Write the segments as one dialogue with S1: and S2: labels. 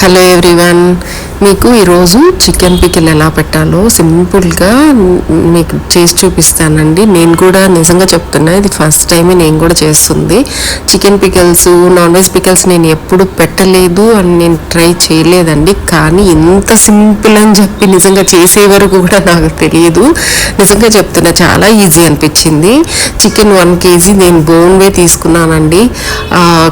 S1: hello everyone. మీకు ఈరోజు chicken pickle ఎలా పెట్టాలో సింపుల్గా మీకు చేసి చూపిస్తానండి. నేను కూడా నిజంగా చెప్తున్నా ఇది ఫస్ట్ టైమే నేను కూడా చేస్తుంది. Chicken pickles non veg pickles నేను ఎప్పుడు పెట్టలేదు అని నేను ట్రై చేయలేదండి. కానీ ఇంత సింపుల్ అని చెప్పి నిజంగా చేసే వరకు కూడా నాకు తెలియదు నిజంగా చెప్తున్నా చాలా ఈజీ అనిపించింది. చికెన్ వన్ కేజీ నేను బోన్వే తీసుకున్నానండి.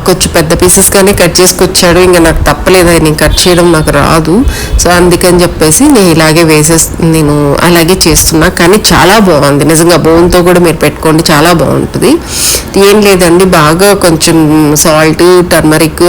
S1: కొంచెం పెద్ద పీసెస్ కానీ కట్ చేసుకొచ్చాడు. ఇంకా నాకు తప్పలేదు నేను కట్ చేయడం నాకు రాదు. సో అందుకని చెప్పేసి నేను ఇలాగే వేసే నేను అలాగే చేస్తున్నా. కానీ చాలా బాగుంది. నిజంగా బోన్తో కూడా మీరు పెట్టుకోండి. చాలా బాగుంటుంది. ఏం లేదండి. బాగా కొంచెం సాల్ట్ టర్మరిక్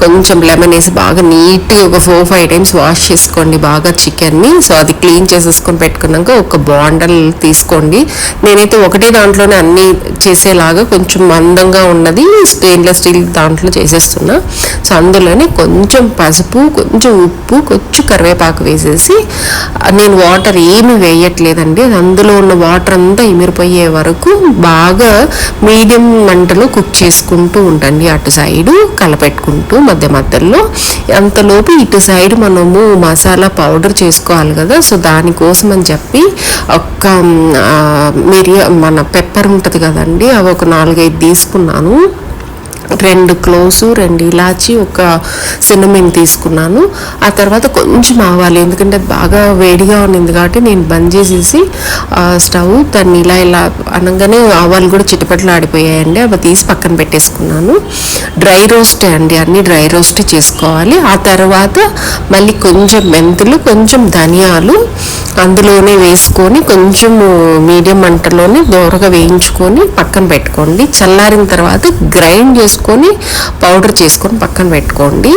S1: కొంచెం లెమన్ వేసి బాగా నీట్గా ఒక ఫోర్ ఫైవ్ టైమ్స్ వాష్ చేసుకోండి. బాగా చికెన్ని. సో అది క్లీన్ చేసేసుకొని పెట్టుకున్నాక ఒక బాండల్ తీసుకోండి. నేనైతే ఒకటే దాంట్లోనే అన్ని చేసేలాగా కొంచెం మందంగా ఉన్నది. స్టెయిన్లెస్ స్టీల్ దాంట్లో చేసేస్తున్నా. సో అందులోనే కొంచెం పసుపు కొంచెం ఉప్పు కొంచెం కరివేపాకు వేసేసి నేను వాటర్ ఏమి వేయట్లేదండి. అది అందులో ఉన్న వాటర్ అంతా ఇమిరిపోయే వరకు బాగా మీడియం మంటలో కుక్ చేసుకుంటూ ఉండండి. అటు సైడు కలపెట్టుకుంటూ మధ్య మధ్యలో. అంతలోపు ఇటు సైడ్ మనము మసాలా పౌడర్ చేసుకోవాలి కదా సో దానికోసం అని చెప్పి ఒక్క మిరియా మన పెప్పర్ ఉంటుంది కదండి అవి ఒక నాలుగైదు తీసుకున్నాను. రెండు క్లోసు రెండు ఇలాచి ఒక సిన్నమిన్ తీసుకున్నాను. ఆ తర్వాత కొంచెం ఆవాలి ఎందుకంటే బాగా వేడిగా ఉన్నింది కాబట్టి నేను బంద్ చేసేసి స్టవ్ దాన్ని ఇలా ఇలా అనగానే ఆవాలు కూడా చిటపట్లు ఆడిపోయాయండి. అవి తీసి పక్కన పెట్టేసుకున్నాను. డ్రై రోస్ట్ అండి అన్ని డ్రై రోస్ట్ చేసుకోవాలి. ఆ తర్వాత మళ్ళీ కొంచెం మెంతులు కొంచెం ధనియాలు అందులోనే వేసుకొని కొంచెం మీడియం మంటలోనే దోరగా వేయించుకొని పక్కన పెట్టుకోండి. చల్లారిన తర్వాత గ్రైండ్ చేసుకొని పౌడర్ చేసుకొని పక్కన పెట్టుకోండి.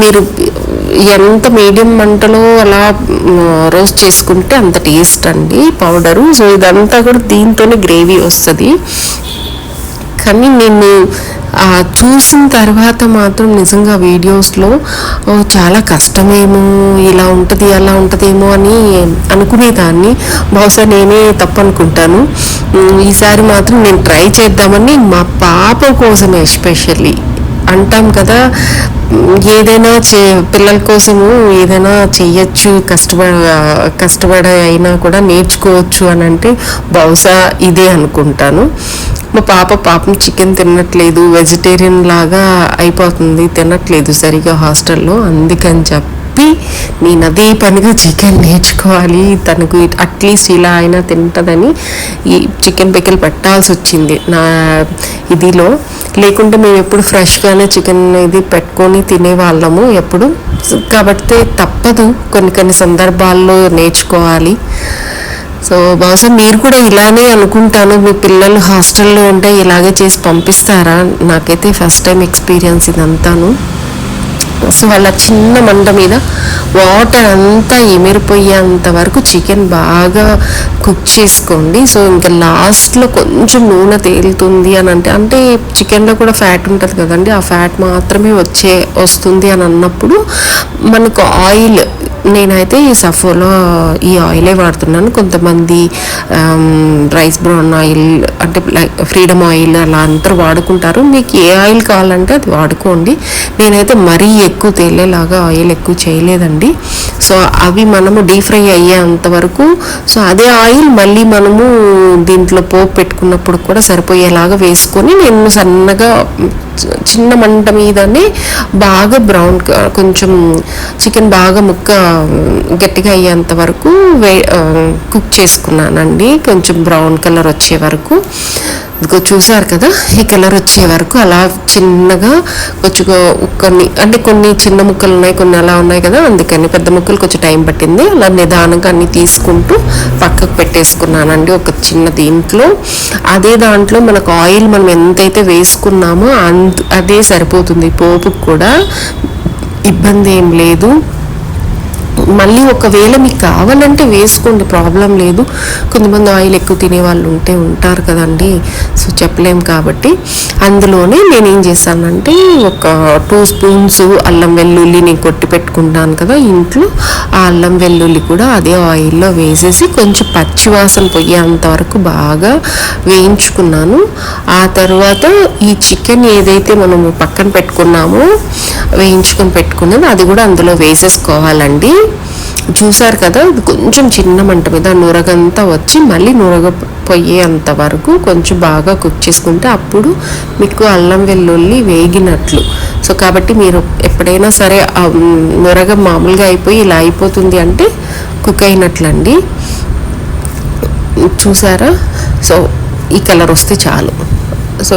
S1: మీరు ఎంత మీడియం మంటలో అలా రోస్ట్ చేసుకుంటే అంత టేస్ట్ అండి పౌడరు. సో ఇదంతా కూడా దీంతోనే గ్రేవీ వస్తుంది. కానీ నేను చూసిన తర్వాత మాత్రం నిజంగా వీడియోస్లో చాలా కష్టమేమో ఇలా ఉంటుంది అలా ఉంటుందేమో అని అనుకునేదాన్ని. బహుశా నేనే తప్పనుకుంటాను. ఈసారి మాత్రం నేను ట్రై చేద్దామని మా పాప కోసం ఎస్పెషల్లీ. అంటాం కదా ఏదైనా చే పిల్లల కోసము ఏదైనా చేయొచ్చు కష్టపడ కష్టపడ అయినా కూడా నేర్చుకోవచ్చు అని అంటే బహుశా ఇదే అనుకుంటాను. మా పాప పాపం చికెన్ తినట్లేదు వెజిటేరియన్ లాగా అయిపోతుంది తినట్లేదు సరిగా హాస్టల్లో. అందుకని చెప్పి నేను అదే పనిగా చికెన్ నేర్చుకోవాలి తనకు అట్లీస్ట్ ఇలా అయినా తింటుందని ఈ చికెన్ పిక్కలు పెట్టాల్సి వచ్చింది నా ఇదిలో లేకుంటే మేము ఎప్పుడు ఫ్రెష్గానే చికెన్ ఇది పెట్టుకొని తినేవాళ్ళము ఎప్పుడు. కాబట్టి తప్పదు కొన్ని కొన్ని సందర్భాల్లో నేర్చుకోవాలి. సో బహుశా మీరు కూడా ఇలానే అనుకుంటాను మీ పిల్లలు హాస్టల్లో ఉంటే ఇలాగే చేసి పంపిస్తారా? నాకైతే ఫస్ట్ టైం ఎక్స్పీరియన్స్ ఇదంతాను. సో వాళ్ళ చిన్న మంట మీద వాటర్ అంతా ఎమిరిపోయేంత వరకు చికెన్ బాగా కుక్ చేసుకోండి. సో ఇంకా లాస్ట్లో కొంచెం నూనె తేలుతుంది అని అంటే అంటే చికెన్లో కూడా ఫ్యాట్ ఉంటుంది కదండి ఆ ఫ్యాట్ మాత్రమే వచ్చే వస్తుంది అని అన్నప్పుడు మనకు ఆయిల్ నేనైతే ఈ సఫోలో ఈ ఆయిలే వాడుతున్నాను. కొంతమంది రైస్ బ్రౌన్ ఆయిల్ అంటే లైక్ ఫ్రీడమ్ ఆయిల్ అలా అందరూ వాడుకుంటారు. మీకు ఏ ఆయిల్ కావాలంటే అది వాడుకోండి. నేనైతే మరీ ఎక్కువ తేలేలాగా ఆయిల్ ఎక్కువ చేయలేదండి. సో అవి మనము డీప్ ఫ్రై అయ్యేంత వరకు సో అదే ఆయిల్ మళ్ళీ మనము దీంట్లో పోపు పెట్టుకున్నప్పుడు కూడా సరిపోయేలాగా వేసుకొని నేను సన్నగా చిన్న మంట మీదనే బాగా బ్రౌన్ కొంచెం చికెన్ బాగా ముక్క గట్టిగా అయ్యేంత వరకు వే కుక్ చేసుకున్నానండి. కొంచెం బ్రౌన్ కలర్ వచ్చే వరకు. ఇదిగో చూసారు కదా ఈ కలర్ వచ్చే వరకు అలా చిన్నగా కొంచెం కొన్ని అంటే కొన్ని చిన్న ముక్కలు ఉన్నాయి కొన్ని అలా ఉన్నాయి కదా అందుకని పెద్ద ముక్కలు కొంచెం టైం పట్టింది. అలా నిదానంగా అన్ని తీసుకుంటూ పక్కకు పెట్టేసుకున్నానండి ఒక చిన్న దీంట్లో. అదే దాంట్లో మనకు ఆయిల్ మనం ఎంతైతే వేసుకున్నామో అంత అదే సరిపోతుంది. పోపుకు కూడా ఇబ్బంది ఏం లేదు. మళ్ళీ ఒకవేళ మీకు కావాలంటే వేసుకోండి ప్రాబ్లం లేదు. కొంతమంది ఆయిల్ ఎక్కువ తినే వాళ్ళు ఉంటే ఉంటారు కదండి. సో చెప్పలేం కాబట్టి అందులోనే నేను ఏం చేశానంటే ఒక టూ స్పూన్స్ అల్లం వెల్లుల్లి నేను కొట్టి పెట్టుకుంటాను కదా ఇంట్లో. ఆ అల్లం వెల్లుల్లి కూడా అదే ఆయిల్లో వేసేసి కొంచెం పచ్చివాసన పోయేంత వరకు బాగా వేయించుకున్నాను. ఆ తర్వాత ఈ చికెన్ ఏదైతే మనము పక్కన పెట్టుకున్నామో వేయించుకొని పెట్టుకున్నది అది కూడా అందులో వేసేసుకోవాలండి. చూసారు కదా ఇది కొంచెం చిన్న మంట మీద నూరగంతా వచ్చి మళ్ళీ నురగ పొయ్యేంత వరకు కొంచెం బాగా కుక్ చేసుకుంటే అప్పుడు మీకు అల్లం వెల్లుల్లి వేగినట్లు. సో కాబట్టి మీరు ఎప్పుడైనా సరే నూరగ మామూలుగా అయిపోయి ఇలా అయిపోతుంది అంటే కుక్ అయినట్లండి. చూసారా? సో ఈ కలర్ వస్తే చాలు. సో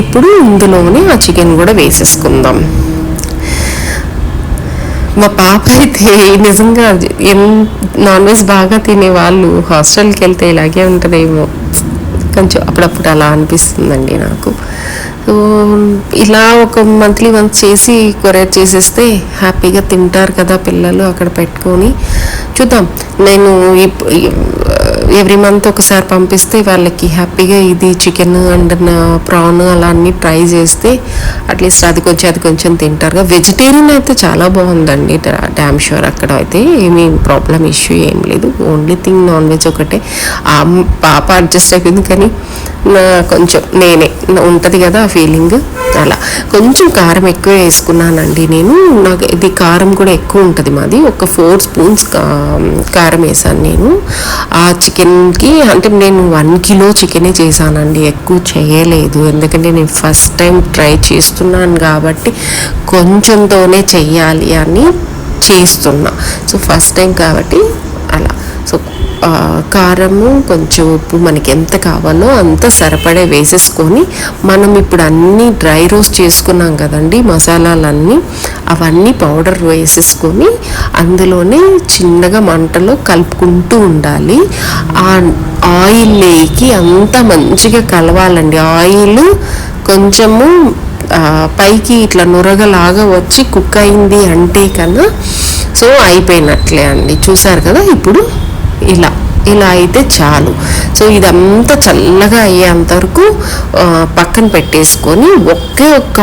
S1: ఇప్పుడు ఇందులోనే ఆ చికెన్ కూడా వేసేసుకుందాం. మా పాప అయితే నిజంగా ఎన్ నాన్ వెజ్ బాగా తినే వాళ్ళు హాస్టల్కి వెళ్తే ఇలాగే ఉంటుందేమో. కొంచెం అప్పుడప్పుడు అలా అనిపిస్తుందండి నాకు. సో ఇలా ఒక మంత్లీ వన్స్ చేసి కొరియర్ చేసేస్తే హ్యాపీగా తింటారు కదా పిల్లలు అక్కడ పెట్టుకొని. చూద్దాం. నేను ఎవ్రీ మంత్ ఒకసారి పంపిస్తే వాళ్ళకి హ్యాపీగా ఇది చికెన్ అండ్ ప్రాన్ అలా అన్ని ట్రై చేస్తే అట్లీస్ట్ అది కొంచెం అది కొంచెం తింటారుగా. వెజిటేరియన్ అయితే చాలా బాగుందండి. డ్యామ్ షూర్ అక్కడ అయితే ఏమీ ప్రాబ్లం ఇష్యూ ఏం లేదు. ఓన్లీ థింగ్ నాన్ వెజ్ ఒకటే పాప అడ్జస్ట్ అయిపోయింది కానీ నా కొంచెం నేనే ఉంటుంది కదా ఆ ఫీలింగ్ అలా. కొంచెం కారం ఎక్కువ వేసుకున్నానండి నేను. నాకు ఇది కారం కూడా ఎక్కువ ఉంటుంది మాది. ఒక ఫోర్ స్పూన్స్ కారం వేసాను నేను. ఆ చికెన్కి అంటే నేను వన్ కిలో చికెనే చేశానండి. ఎక్కువ చేయలేదు. ఎందుకంటే నేను ఫస్ట్ టైం ట్రై చేస్తున్నాను కాబట్టి కొంచెంతోనే చెయ్యాలి అని చేస్తున్నా. సో ఫస్ట్ టైం కాబట్టి అలా. సో కారము కొంచెం ఉప్పు మనకి ఎంత కావాలో అంత సరిపడే వేసేసుకొని మనం ఇప్పుడు అన్నీ డ్రై రోస్ట్ చేసుకున్నాం కదండి మసాలాలన్నీ అవన్నీ పౌడర్ వేసేసుకొని అందులోనే చిన్నగా మంటలో కలుపుకుంటూ ఉండాలి. ఆ ఆయిల్ లేకి అంతా మంచిగా కలవాలండి. ఆయిల్ కొంచెము పైకి ఇట్లా నురగలాగా వచ్చి కుక్ అయింది అంటే కన్నా సో అయిపోయినట్లే అండి. చూసారు కదా ఇప్పుడు? ఇలా ఇలా అయితే చాలు. సో ఇదంతా చల్లగా అయ్యేంత వరకు పక్కన పెట్టేసుకొని ఒకే ఒక్క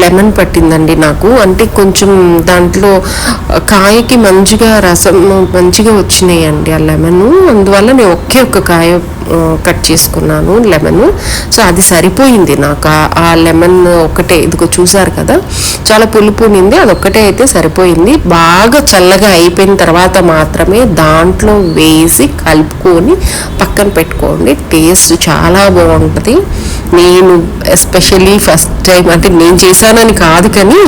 S1: లెమన్ పట్టిందండి నాకు. అంటే కొంచెం దాంట్లో కాయకి మంచిగా రసం మంచిగా వచ్చినాయండి ఆ లెమన్. అందువల్ల నేను ఒకే ఒక్క కాయ కట్ చేసుకున్నాను లెమన్. సో అది సరిపోయింది నాకు. ఆ లెమన్ ఒకటే ఇదిగో చూసారు కదా? చాలా పులుపు నింది అది ఒకటే అయితే సరిపోయింది. బాగా చల్లగా అయిపోయిన తర్వాత మాత్రమే దాంట్లో వేసి కలుపుకొని పక్కన పెట్టుకోండి. టేస్ట్ చాలా బాగుంటుంది. నేను ఎస్పెషల్లీ ఫస్ట్ టైం అంటే నేను చేశానని కాదు కానీ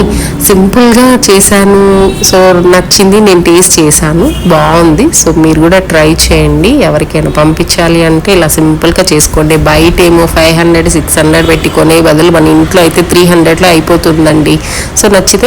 S1: సింపుల్గా చేశాను. సో నచ్చింది నేను టేస్ట్ చేశాను. బాగుంది. సో మీరు కూడా ట్రై చేయండి. ఎవరికైనా పంపించాలి అంటే ఇలా సింపుల్గా చేసుకోండి. బయట ఏమో ఫైవ్ హండ్రెడ్ సిక్స్ హండ్రెడ్ పెట్టి కొనే బదులు మన ఇంట్లో అయితే త్రీ హండ్రెడ్లో అయిపోతుందండి. సో నచ్చితే